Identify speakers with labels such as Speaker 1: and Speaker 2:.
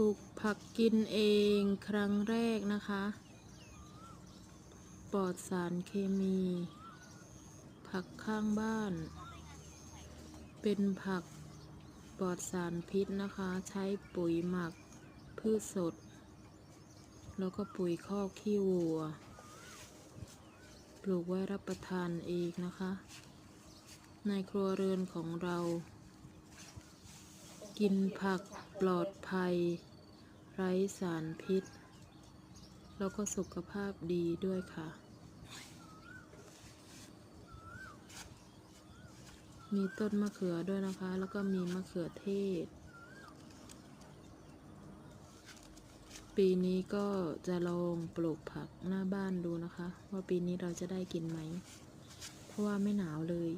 Speaker 1: ปลูกผักกินเองครั้งแรกนะคะ ปลอดสารเคมี ผักข้างบ้าน เป็นผักปลอดสารพิษนะคะ ใช้ปุ๋ยหมักพืชสด แล้วก็ปุ๋ยคอกขี้วัว ปลูกไว้รับประทานเองนะคะ ในครัวเรือนของเรากินผักปลอดภัย ไร้สารพิษ แล้วก็สุขภาพดีด้วยค่ะ มีต้นมะเขือด้วยนะคะ แล้วก็มีมะเขือเทศ ปีนี้ก็จะลองปลูกผักหน้าบ้านดูนะคะ ว่าปีนี้เราจะได้กินไหม เพราะว่าไม่หนาวเลย